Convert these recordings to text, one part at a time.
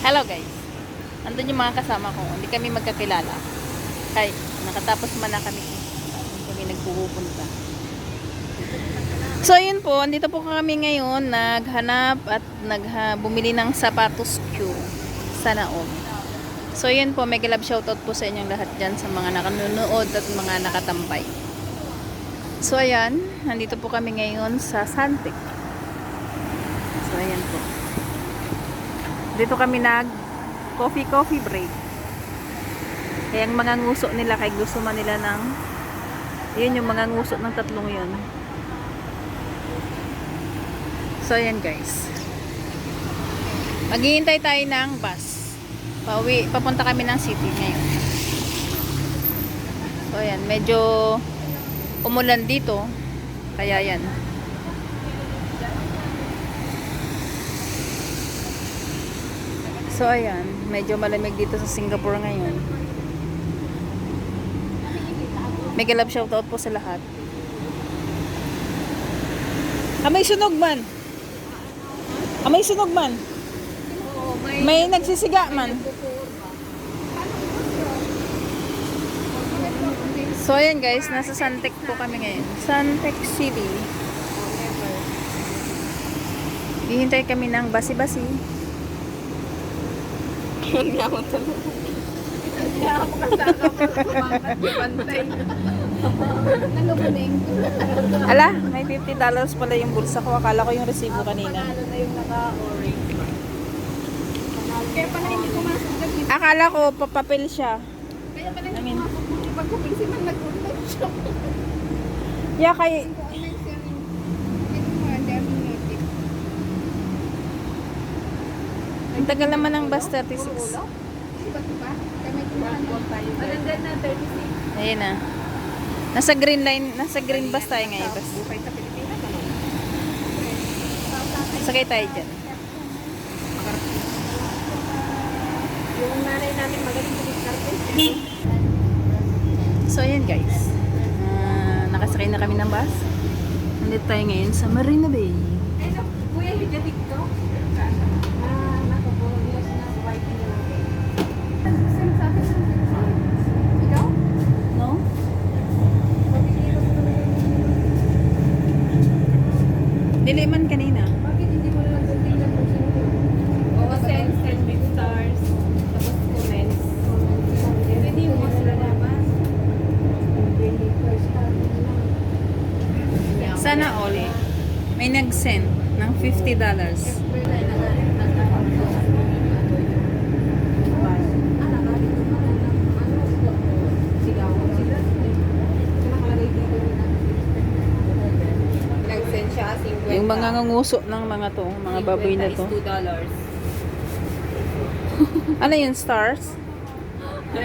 Hello guys. Andun yung mga kasama ko. Hindi kami magkakilala. Kay, nakatapos man na kami. Kami nagpupunta. So yun po, andito po kami ngayon naghanap at nagha, bumili ng sapatos Q sa Naom. So yun po, mega love shoutout po sa inyong lahat dyan sa mga nakanunood at mga nakatambay. So ayan, nandito po kami ngayon sa Santic. So ayan po. Dito kami nag coffee coffee break. Kaya ang mga nguso nila kay gusto man nila ng yun yung mga nguso ng tatlong yun. So ayan guys. Maghihintay tayo ng bus. Pauwi, papunta kami ng city ngayon. So ayan, medyo umulan dito. Kaya yan. So ayan, medyo malamig dito sa Singapore ngayon. Mega love shoutout po sa lahat. Amay sunog man. Amay sunog man. May nagsisiga man. So ayan guys, nasa Santec po kami ngayon. Santec City. Hihintay kami ng basi-basi. Hindi ako talaga. Hindi ako kasama ko kumangat yung bantay. Nalubuning. Ala, may 50 dollars pala yung bulsa ko. Akala ko yung resibo kanina. Kaya pala hindi pumasok dito. Akala ko papapel siya. Kaya pala hindi pumasok dito. Pag kupinsin man nag-online siya. Yeah, kay... Online siya rin. Ito mo, ang dami natin. Ang tagal naman ng bus 36. Diba, diba? Kaya may kumahan tayo. Manandyan na 36. Ayun na. Nasa green line, nasa green bus tayo ngayon. Bus. Sakay tayo dyan. Yung nanay namin magaling sa diskarte. So, ayan guys. Ah, nakasakay na kami ng bus. Nandito tayo ngayon sa Marina Bay. Ano, kuya, yung dyan dito? $60. Yung mga ngunguso ng mga to, mga baboy na to. ano yun, stars?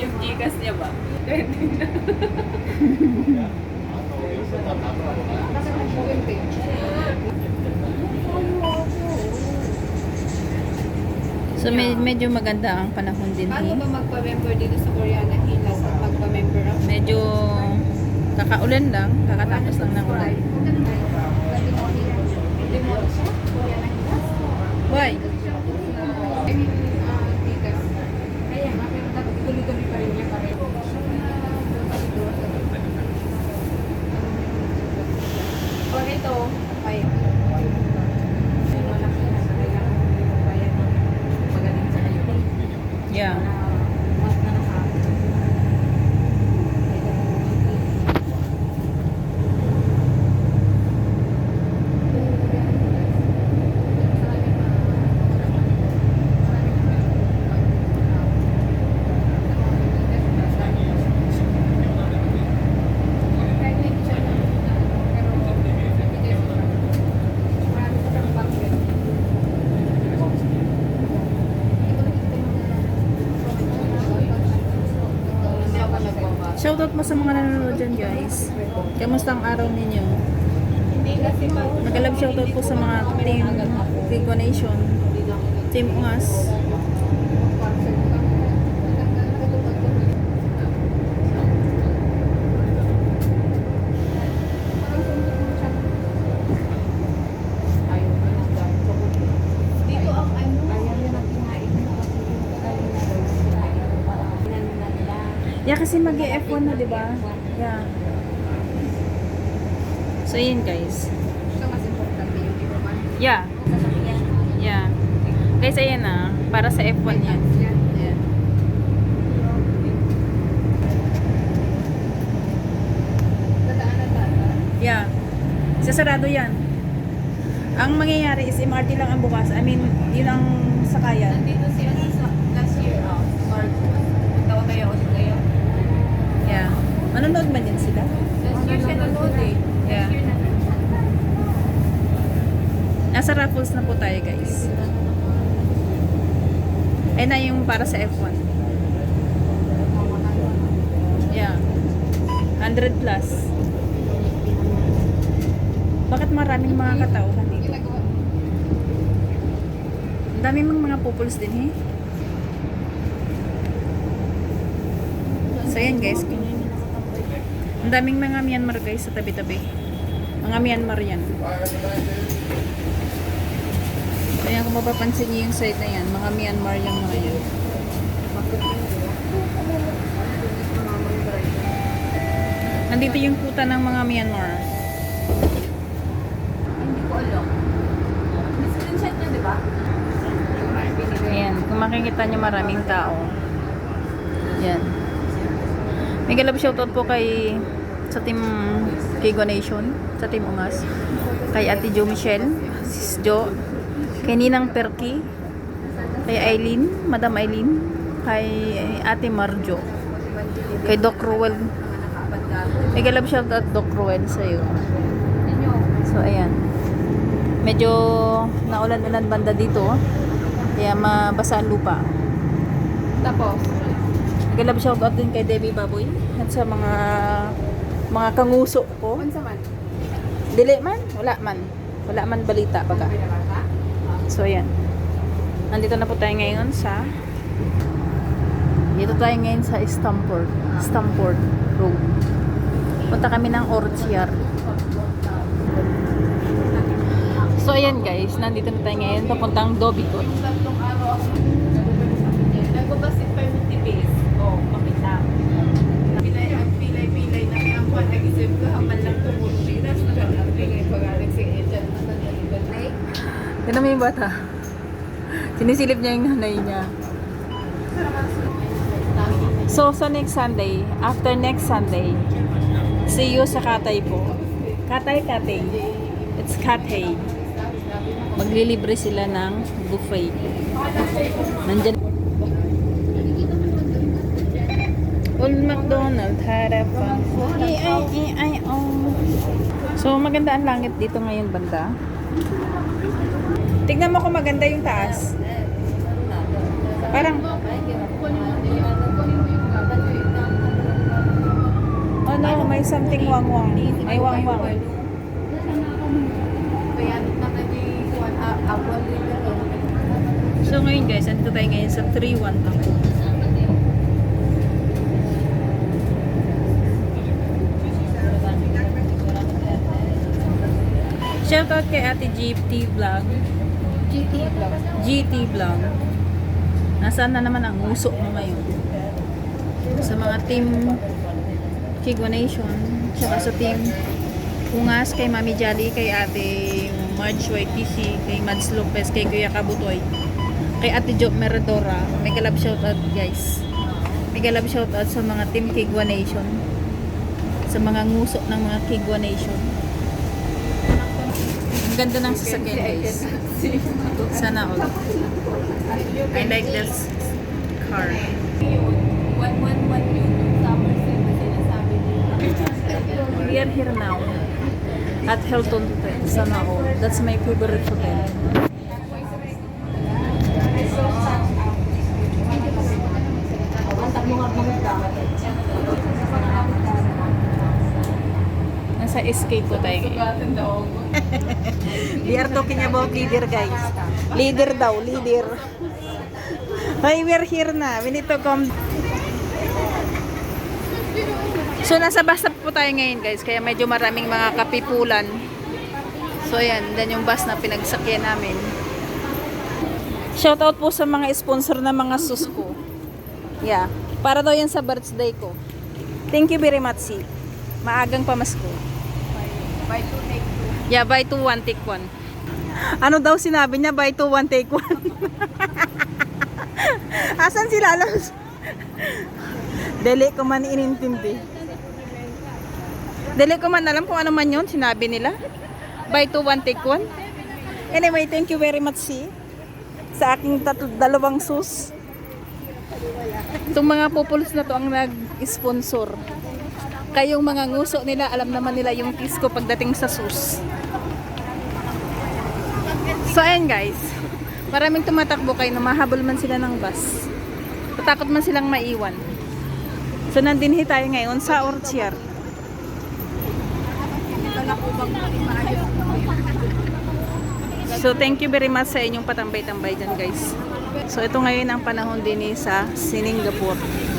yung gigas niya ba? 20 na. So, med- medyo maganda ang panahon din Paano ba magpa-member dito sa Koreana Hills at magpa-member ako? Medyo kakaulan lang, kakatapos lang ng ulan. Why? Yeah. Shoutout mo sa mga nanonood dyan guys. Kamusta ang araw ninyo? Nagalab shoutout po sa mga team Vigo Nation, Team UAS. Kasi mag F1 na, di ba? Yeah. So, yun guys. So, mas importante yung Yeah. Yeah. Guys, ayan na. Para sa F1 yan. Yan. Yeah. Yeah. Sasarado yan. Ang mangyayari is MRT lang ang bukas. I mean, yun ang sakayan. Nandito si ano sa last year, oh, March. Tawa kayo ulit kayo. Yeah. Manonood man yan sila? Last year siya nanood eh. Yeah. Nasa Raffles na po tayo, guys. Ayun na yung para sa F1. Yeah. 100 plus. Bakit maraming mga katauhan dito? Ang dami mga mga pupuls din, eh. So, yan guys. Ang daming mga Myanmar guys sa tabi-tabi. Mga Myanmar yan. Ayan, kung mapapansin niyo yung side na yan, mga Myanmar yung mga yan. Nandito yung kuta ng mga Myanmar. Hindi ko alam. Screenshot niya, di ba? Ayan, kung makikita nyo maraming tao. Yan. May galab shoutout po kay sa team Kigo Nation, sa team Ungas. Kay Ate Jo Michelle, Sis Jo, kay Ninang Perky, kay Eileen, Madam Eileen, kay Ate Marjo, kay Doc Ruel. May galab shoutout Doc Ruel sa'yo. Ninyo. So, ayan. Medyo naulan-ulan banda dito. Kaya mabasa ang lupa. Tapos, Galab shoutout din kay Debbie Baboy at sa mga mga kanguso ko. kung sa man? Dili man, wala man. Wala man balita baga. So ayan. Nandito na po tayo ngayon sa Dito tayo ngayon sa Stamford. Stamford Road. Punta kami ng Orchard. So ayan guys, nandito na tayo ngayon papuntang Dobicon. Tatlong araw ako. Nagbabasit pa yung tipis. Oo, makita. Pilay, pilay-pilay na kaya ang nag-isip ko, haman lang tumulong. Tapos nag-pilay pag-aling si agent. Ano na ibalik? Tignan mo yung bata. Sinisilip niya yung nanay niya. So, sa next Sunday, after next Sunday, see you sa Katay po. Katay, Katay. It's Katay. Maglilibre sila ng buffet. Nandyan. Old McDonald fun. Ay, ay, ay, ay, oh. So, maganda ang langit dito ngayon, banda. Tignan mo kung maganda yung taas. Parang, oh no, may something wang-wang. May wang-wang. So ngayon guys, andito tayo ngayon sa 3-1 Tapo. Shoutout kay Ate GT Vlog. GT vlog. GT Vlog. Nasaan na naman ang uso mo ngayon? Sa mga team Kigwa Nation, tsaka sa team Ungas, kay Mami Jolly, kay Ate Marge YTC, kay Mads Lopez, kay Kuya Kabutoy, kay Ate Job Meredora. May galab shoutout guys. May galab shoutout sa mga team Kigwa Nation. Sa mga nguso ng mga Kigwa Nation. Ang ganda ng sasakyan guys. Sana all. I like this car. 111 yung summer sale na sinasabi nila. We are here now at Hilton Hotel, Sana all. That's my favorite hotel. Nasa escape po tayo ngayon. We are talking about leader guys. Leader daw, leader. Hi, we're here na. We need to come. So, nasa bus po tayo ngayon guys. Kaya medyo maraming mga kapipulan. So, yan. Dan yung bus na pinagsakyan namin. Shoutout po sa mga sponsor na mga susko. Yeah. Para daw yan sa birthday ko. Thank you very much, si. Maagang pamasko. Buy two, take two. Yeah, buy two, one, take one. Ano daw sinabi niya? Buy two, one, take one. Asan si Lalos? Deli ko man inintindi. Deli ko man alam kung ano man yun, sinabi nila. Buy two, one, take one. Anyway, thank you very much, si. Sa aking tatlo, dalawang sus. Itong mga pupulos na to ang nag-sponsor. Kayong mga nguso nila, alam naman nila yung kiss ko pagdating sa sus. So, ayan guys. Maraming tumatakbo kayo na mahabol man sila ng bus. Tatakot man silang maiwan. So, nandinhi tayo ngayon sa maayos So, thank you very much sa inyong patambay-tambay dyan guys. So, ito ngayon ang panahon din sa Singapore.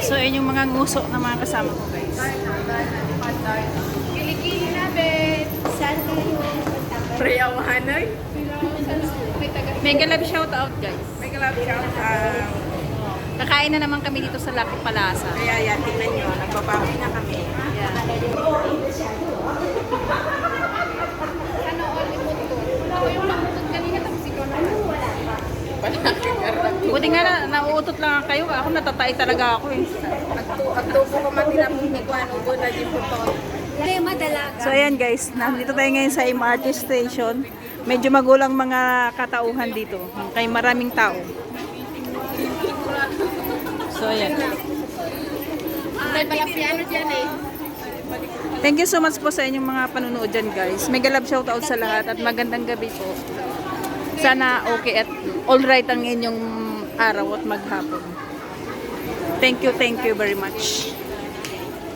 So, ayun yung mga nguso na mga kasama ko guys. Kilikili namin. Saan kayo? Priyawahanay. Mega love shout out guys. May kalab shout out. Kakain na naman kami dito sa Lucky Palasa. Kaya yan, tingnan nyo. Nagbabawi na kami. Yeah. Buti nga na, nauutot lang kayo. Ako natatay talaga ako eh. Agtubo ko man tinapos ni Juan. Ubo na din po to. So ayan guys, nandito tayo ngayon sa MRT station. Medyo magulang mga katauhan dito. Kay maraming tao. So ayan. May piano dyan eh. Thank you so much po sa inyong mga panunood dyan guys. Mega love shoutout sa lahat at magandang gabi po. Sana okay at alright ang inyong araw at maghapon. Thank you, thank you very much.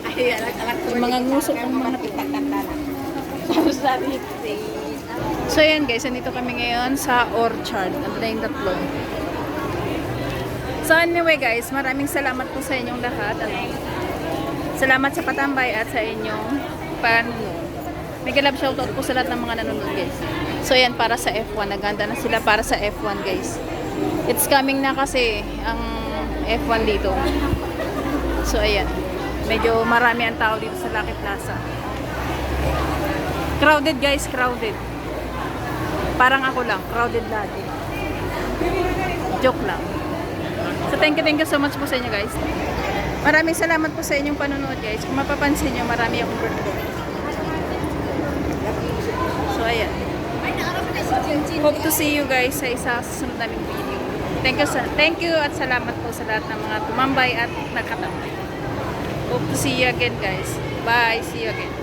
Ay, alag-alag ko. Yung mga nguso ng mga Tatanda na. So ayan guys, nandito kami ngayon sa Orchard. Na yung tatlo. So anyway guys, maraming salamat po sa inyong lahat. At salamat sa patambay at sa inyong panonood. Mega love shoutout po sa lahat ng mga nanonood guys. So ayan, para sa F1. Naganda na sila para sa F1 guys. It's coming na kasi ang F1 dito. So ayan, medyo marami ang tao dito sa Lucky Plaza. Crowded guys, crowded. Parang ako lang, crowded lagi. Joke lang. So thank you, thank you so much po sa inyo guys. Maraming salamat po sa inyong panonood guys. Kung mapapansin nyo, marami akong birthday. So ayan. Hope to see you guys sa isa sa susunod naming video. Thank you, sa, thank you at salamat po sa lahat ng mga tumambay at nagkatambay. Hope to see you again guys. Bye. See you again.